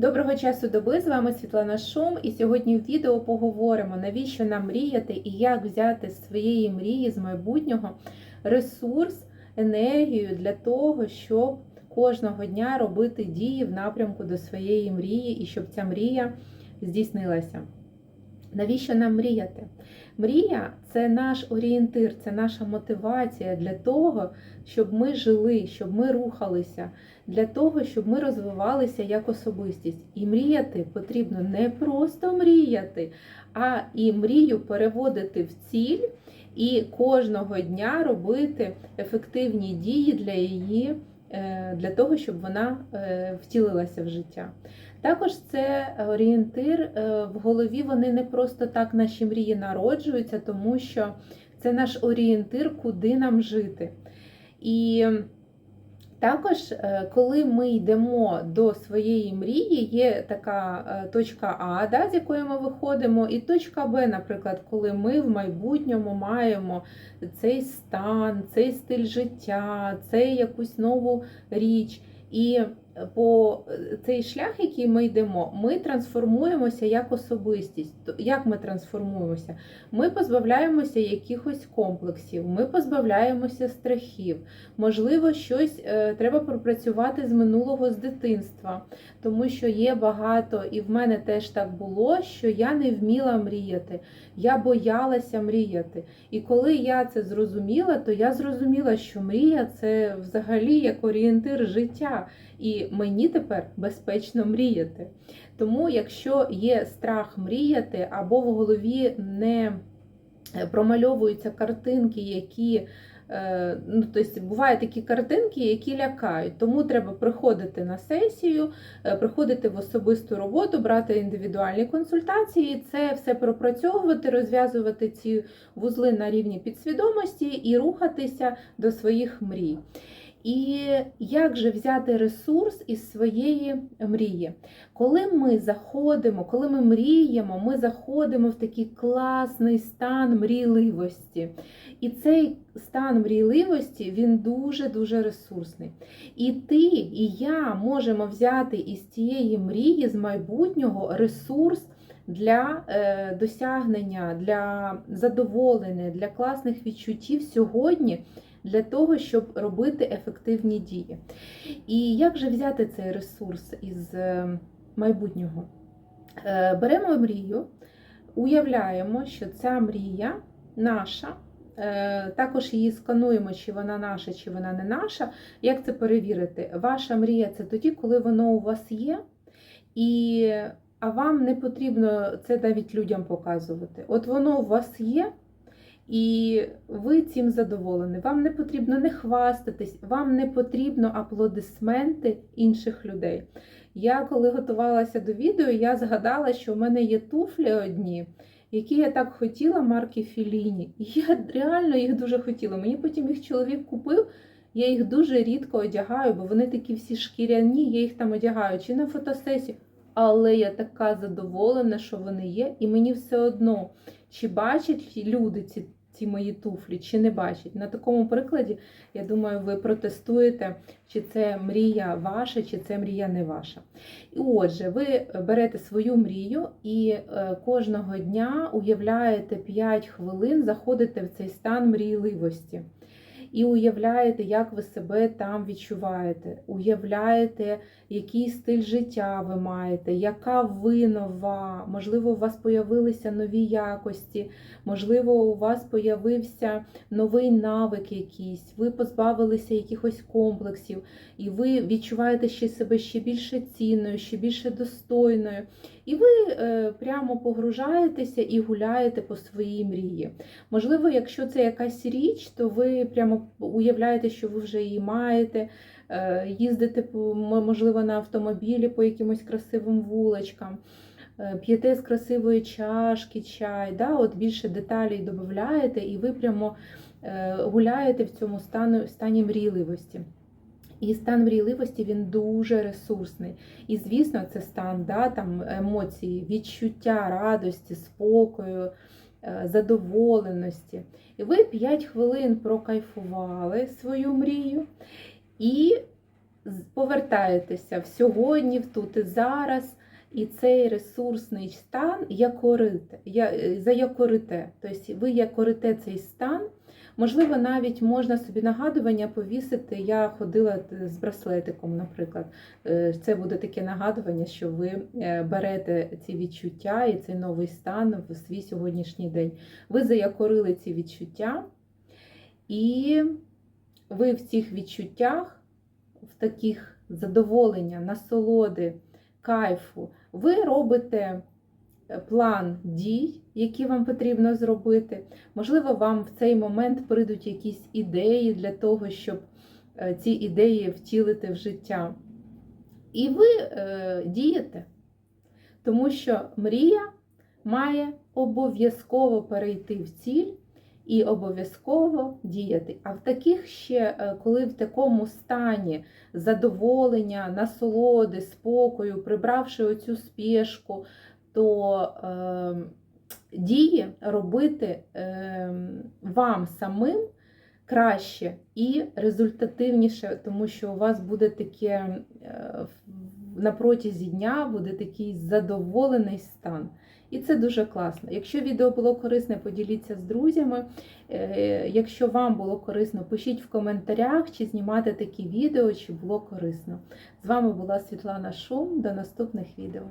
Доброго часу доби, з вами Світлана Шум, і сьогодні в відео поговоримо, навіщо нам мріяти і як взяти з своєї мрії з майбутнього ресурс, енергію для того, щоб кожного дня робити дії в напрямку до своєї мрії і щоб ця мрія здійснилася. Навіщо нам мріяти? Мрія це наш орієнтир, це наша мотивація для того, щоб ми жили, щоб ми рухалися, для того, щоб ми розвивалися як особистість. І мріяти потрібно не просто мріяти, а і мрію переводити в ціль і кожного дня робити ефективні дії для її, е, для того, щоб вона е, втілилася в життя. Також це орієнтир е, в голові. Вони не просто так наші мрії народжуються, тому що це наш орієнтир, куди нам жити. І також, е, коли ми йдемо до своєї мрії, є така е, точка А, да, з якої ми виходимо, і точка Б, наприклад, коли ми в майбутньому маємо цей стан, цей стиль життя, цей якусь нову річ. І по цей шлях, який ми йдемо, ми трансформуємося як особистість. Як ми трансформуємося? Ми позбавляємося якихось комплексів, ми позбавляємося страхів. Можливо, щось е, треба пропрацювати з минулого з дитинства, тому що є багато, і в мене теж так було, що я не вміла мріяти, я боялася мріяти. І коли я це зрозуміла, то я зрозуміла, що мрія це взагалі як орієнтир життя. І мені тепер безпечно мріяти. Тому, якщо є страх мріяти, або в голові не промальовуються картинки, які Ну, тобто бувають такі картинки, які лякають. Тому треба приходити на сесію, приходити в особисту роботу, брати індивідуальні консультації, це все пропрацьовувати, розв'язувати ці вузли на рівні підсвідомості і рухатися до своїх мрій. І як же взяти ресурс із своєї мрії? Коли ми заходимо, коли ми мріємо, ми заходимо в такий класний стан мрійливості. І цей стан мрійливості він дуже-дуже ресурсний. І ти, і я можемо взяти із цієї мрії, з майбутнього ресурс. Для е, досягнення, для задоволення, для класних відчуттів сьогодні для того, щоб робити ефективні дії. І як же взяти цей ресурс із е, майбутнього? Е, беремо мрію, уявляємо, що ця мрія наша. Е, також її скануємо, чи вона наша, чи вона не наша. Як це перевірити? Ваша мрія це тоді, коли воно у вас є, і, а вам не потрібно це навіть людям показувати. От воно у вас є, і ви цим задоволені. Вам не потрібно не хвастатись, вам не потрібно аплодисменти інших людей. Я, коли готувалася до відео, я згадала, що в мене є туфлі одні, які я так хотіла марки Філіні. Я реально їх дуже хотіла. Мені потім їх чоловік купив. Я їх дуже рідко одягаю, бо вони такі всі шкіряні, я їх там одягаю чи на фотосесію. Але я така задоволена, що вони є, і мені все одно, чи бачать люди ці ці мої туфлі, чи не бачить. На такому прикладі, я думаю, ви протестуєте, чи це мрія ваша, чи це мрія не ваша. І отже, ви берете свою мрію і е, кожного дня уявляєте 5 хвилин, заходите в цей стан мрійливості і уявляєте, як ви себе там відчуваєте. Уявляєте, який стиль життя ви маєте, яка ви нова, можливо, у вас появилися нові якості, можливо, у вас появився новий навик якийсь, ви позбавилися якихось комплексів, і ви відчуваєте ще себе ще більше цінною, ще більше достойною. І ви е, прямо погружаєтеся і гуляєте по своїй мрії. Можливо, якщо це якась річ, то ви прямо уявляєте, що ви вже її маєте, е, їздите, можливо, на автомобілі по якимось красивим вуличкам. Е, п'єте з красивої чашки, чай, да, от більше деталей додаєте, і ви прямо гуляєте в цьому стані, стані мрійливості. І стан мрійливості він дуже ресурсний. І, звісно, це стан да, там, емоції, відчуття радості, спокою, е, задоволеності. І ви 5 хвилин прокайфували свою мрію. І повертаєтеся в сьогодні, в тут і зараз, і цей ресурсний стан якорите, я- е, заякорите. Тобто ви якорите цей стан. Можливо, навіть можна собі нагадування повісити. Я ходила з браслетиком, наприклад. Е, Це буде таке нагадування, що ви е, берете ці відчуття і цей новий стан в свій сьогоднішній день. Ви заякорили ці відчуття, і ви в цих відчуттях, в таких задоволення, насолоди, кайфу, ви робите е, план дій, які вам потрібно зробити. Можливо, вам в цей момент прийдуть якісь ідеї для того, щоб е, ці ідеї втілити в життя. І ви е, дієте, тому що мрія має обов'язково перейти в ціль і обов'язково діяти. А в таких ще, е, коли в такому стані задоволення, насолоди, спокою, прибравши оцю спешку, то е, дії робити е, вам самим краще і результативніше, тому що у вас буде таке е, на протязі дня буде такий задоволений стан. І це дуже класно. Якщо відео було корисне, поділіться з друзями. Е, Якщо вам було корисно, пишіть в коментарях, чи знімати такі відео, чи було корисно. З вами була Світлана Шум. До наступних відео.